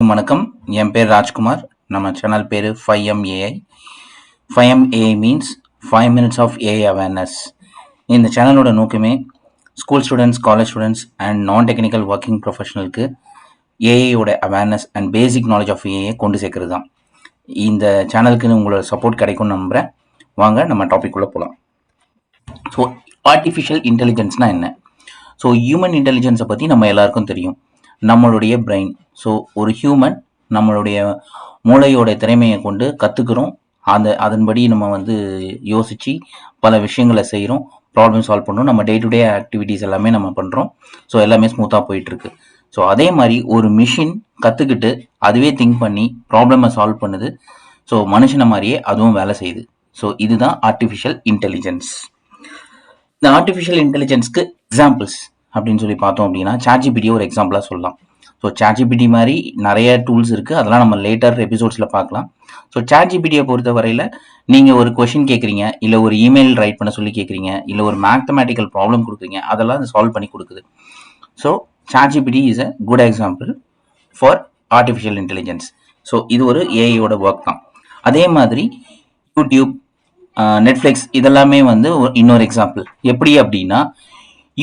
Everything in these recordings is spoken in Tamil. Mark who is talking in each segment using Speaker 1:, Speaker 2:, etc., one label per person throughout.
Speaker 1: வணக்கம். என் பேர் ராஜ்குமார். நம்ம சேனல் பேர் five M AI five M AI means five minutes of AI awareness இந்த சேனலோட நோக்கமே school students college students and நான் டெக்னிக்கல் ஒர்க்கிங் ப்ரொஃபஷனலுக்கு ஏஐயோட awareness and basic knowledge of AI கொண்டு சேர்க்கறது தான் இந்த சேனலுக்கு உங்களோட சப்போர்ட் கிடைக்கும்னு நம்புகிறேன் வாங்க நம்ம டாபிக் உள்ள போகலாம் ஸோ ஆர்டிஃபிஷியல் இன்டெலிஜென்ஸ்னால் என்ன? ஸோ ஹியூமன் இன்டெலிஜென்ஸை பற்றி நம்ம எல்லாருக்கும் தெரியும். நம்மளுடைய பிரெயின் ஸோ ஒரு ஹியூமன் நம்மளுடைய மூளையோட திறமையை கொண்டு கற்றுக்குறோம் அந்த அதன்படி நம்ம வந்து யோசித்து பல விஷயங்களை செய்கிறோம் ப்ராப்ளம் சால்வ் பண்ணுறோம் நம்ம டே டு டே ஆக்டிவிட்டீஸ் எல்லாமே நம்ம பண்ணுறோம் ஸோ எல்லாமே ஸ்மூத்தாக போயிட்டுருக்கு. ஸோ அதே மாதிரி ஒரு மிஷின் கற்றுக்கிட்டு அதுவே திங்க் பண்ணி ப்ராப்ளமை சால்வ் பண்ணுது. ஸோ மனுஷனை மாதிரியே அதுவும் வேலை செய்யுது. ஸோ இதுதான் ஆர்டிஃபிஷியல் இன்டெலிஜென்ஸ் இந்த ஆர்டிஃபிஷியல் இன்டெலிஜென்ஸ்க்கு எக்ஸாம்பிள்ஸ் அப்படின்னு சொல்லி பார்த்தோம் அப்படின்னா சாட்ஜிபிடியை ஒரு எக்ஸாம்பிளாக சொல்லலாம். ஸோ சாட்ஜிபிடி மாதிரி நிறைய டூல்ஸ் இருக்குது அதெல்லாம் நம்ம லேட்டர் எபிசோட்ஸில் பார்க்கலாம். ஸோ சாட்ஜிபிடியை பொறுத்த வரையில் நீங்கள் ஒரு கொஷின் கேட்குறீங்க இல்லை ஒரு இமெயில் ரைட் பண்ண சொல்லி கேட்குறீங்க இல்லை ஒரு மேத்தமேட்டிக்கல் ப்ராப்ளம் கொடுக்குறீங்க அதெல்லாம் அது சால்வ் பண்ணி கொடுக்குது. So ChatGPT is a good example for artificial intelligence so இது ஒரு ஏஐயோட ஒர்க் தான். அதே மாதிரி யூடியூப் நெட்ஃப்ளிக்ஸ் இதெல்லாமே வந்து இன்னொரு எக்ஸாம்பிள் எப்படி அப்படின்னா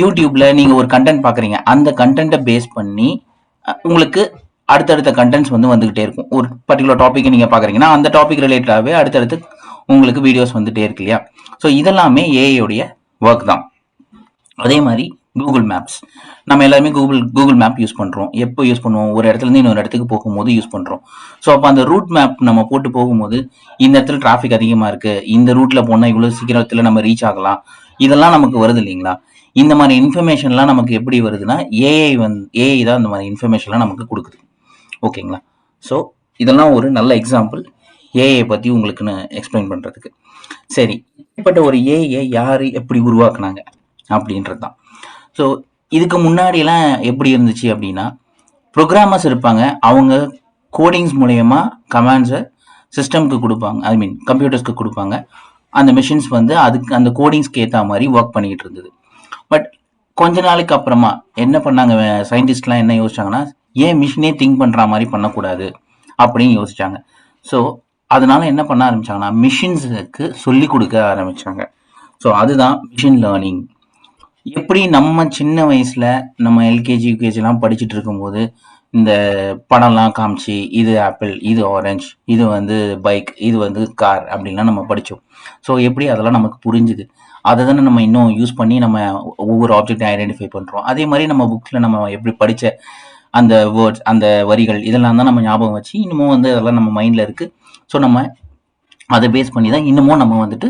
Speaker 1: யூடியூப்ல நீங்க ஒரு கண்டென்ட் பாக்குறீங்க அந்த கண்டென்ட்டை பேஸ் பண்ணி உங்களுக்கு அடுத்தடுத்த கண்டென்ட்ஸ் வந்து வந்துகிட்டே இருக்கும். ஒரு பர்டிகுலர் டாபிக் நீங்க பாக்குறீங்கன்னா அந்த டாபிக் ரிலேட்டடாகவே அடுத்தடுத்து உங்களுக்கு வீடியோஸ் வந்துட்டே இருக்கு இல்லையா? ஸோ இதெல்லாமே ஏஐயோடைய ஒர்க் தான். அதே மாதிரி கூகுள் மேப்ஸ் நம்ம எல்லாருமே கூகுள் கூகுள் மேப் யூஸ் பண்ணுறோம் எப்போ யூஸ் பண்ணுவோம்? ஒரு இடத்துல இருந்து இன்னொரு இடத்துக்கு போகும்போது யூஸ் பண்ணுறோம் ஸோ அப்போ அந்த ரூட் மேப் நம்ம போட்டு போகும்போது இந்த இடத்துல டிராஃபிக் அதிகமாக இருக்குது இந்த ரூட்டில் போனால் இவ்வளோ சீக்கிரத்தில் நம்ம ரீச் ஆகலாம். இதெல்லாம் நமக்கு வருது இல்லைங்களா? இந்த மாதிரி இன்ஃபர்மேஷன்லாம் நமக்கு எப்படி வருதுன்னா ஏஐ வந்து ஏஐ தான் இந்த மாதிரி இன்ஃபர்மேஷன்லாம் நமக்கு கொடுக்குது. ஓகேங்களா? ஸோ இதெல்லாம் ஒரு நல்ல எக்ஸாம்பிள் ஏஐ பற்றி உங்களுக்கு நான் எக்ஸ்பிளைன் பண்ணுறதுக்கு சரி இப்பட்ட ஒரு ஏஐ யார் எப்படி உருவாக்குனாங்க? அப்படின்றது தான். ஸோ இதுக்கு முன்னாடியெல்லாம் எப்படி இருந்துச்சு அப்படின்னா ப்ரோக்ராமர்ஸ் இருப்பாங்க. அவங்க கோடிங்ஸ் மூலயமா கமாண்ட்ஸை சிஸ்டம்க்கு கொடுப்பாங்க. ஐ மீன் கம்ப்யூட்டர்ஸ்க்கு கொடுப்பாங்க. அந்த மிஷின்ஸ் வந்து அதுக்கு அந்த கோடிங்ஸ்க்கு ஏற்ற மாதிரி ஒர்க் பண்ணிக்கிட்டு இருந்தது. பட் கொஞ்ச நாளைக்கு அப்புறமா என்ன பண்ணாங்க சயின்டிஸ்ட்லாம் என்ன யோசிச்சாங்கன்னா ஏன் மிஷினே திங்க் பண்ணுற மாதிரி பண்ணக்கூடாது அப்படின்னு யோசிச்சாங்க. ஸோ அதனால என்ன பண்ண ஆரம்பிச்சாங்கன்னா மிஷின்ஸுக்கு சொல்லி கொடுக்க ஆரம்பிச்சாங்க. ஸோ அதுதான் மிஷின் லேர்னிங் எப்படி நம்ம சின்ன வயசுல நம்ம எல்கேஜி யூகேஜிலாம் படிச்சுட்டு இருக்கும்போது இந்த படம்லாம் காமிச்சு இது ஆப்பிள் இது ஆரஞ்சு இது வந்து பைக் இது வந்து கார் அப்படின்லாம் நம்ம படித்தோம் ஸோ எப்படி அதெல்லாம் நமக்கு புரிஞ்சுது? அதை தானே நம்ம இன்னும் யூஸ் பண்ணி நம்ம ஒவ்வொரு ஆப்ஜெக்டையும் ஐடென்டிஃபை பண்ணுறோம் அதே மாதிரி நம்ம புக்ஸில் நம்ம எப்படி படித்த அந்த வேர்ட்ஸ் அந்த வரிகள் இதெல்லாம் தான் நம்ம ஞாபகம் வச்சு இன்னமும் வந்து அதெல்லாம் நம்ம மைண்டில் இருக்குது ஸோ நம்ம அதை பேஸ் பண்ணி தான் இன்னமும் நம்ம வந்துட்டு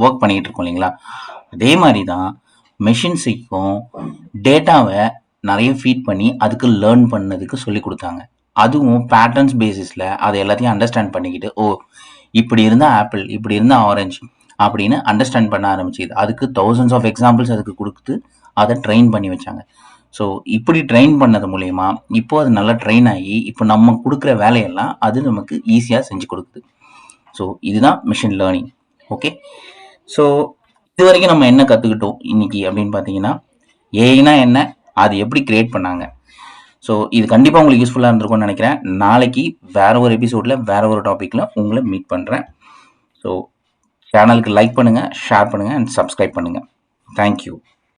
Speaker 1: ஒர்க் பண்ணிக்கிட்டு இருக்கோம் இல்லைங்களா? அதே மாதிரி தான் மெஷின்ஸுக்கும் டேட்டாவை நிறைய ஃபீட் பண்ணி அதுக்கு லேர்ன் பண்ணதுக்கு சொல்லி கொடுத்தாங்க. அதுவும் பேட்டர்ன்ஸ் பேசிஸில் அதை எல்லாத்தையும் அண்டர்ஸ்டாண்ட் பண்ணிக்கிட்டு ஓ இப்படி இருந்தால் ஆப்பிள் இப்படி இருந்தால் ஆரஞ்சு அப்படின்னு அண்டர்ஸ்டாண்ட் பண்ண ஆரம்பிச்சுது. அதுக்கு தௌசண்ட்ஸ் ஆஃப் எக்ஸாம்பிள்ஸ் அதுக்கு கொடுத்து அதை ட்ரெயின் பண்ணி வச்சாங்க. ஸோ இப்படி ட்ரெயின் பண்ணது மூலயமா இப்போ அது நல்லா ட்ரெயின் ஆகி இப்போ நம்ம கொடுக்குற வேலையெல்லாம் அது நமக்கு ஈஸியாக செஞ்சு கொடுக்குது. ஸோ இதுதான் மிஷின் லேர்னிங் ஓகே ஸோ இது வரைக்கும் நம்ம என்ன கற்றுக்கிட்டோம் இன்னைக்கு அப்படின்னு பார்த்தீங்கன்னா ஏஐனா என்ன? அது எப்படி கிரியேட் பண்ணாங்க? ஸோ இது கண்டிப்பாக உங்களுக்கு யூஸ்ஃபுல்லாக இருந்திருக்கும்னு நினைக்கிறேன். நாளைக்கு வேற ஒரு எபிசோடில் வேற ஒரு டாப்பிக்கில் உங்களை மீட் பண்ணுறேன் ஸோ சேனலுக்கு லைக் பண்ணுங்கள் ஷேர் பண்ணுங்கள் அண்ட் சப்ஸ்கிரைப் பண்ணுங்கள் தேங்க்யூ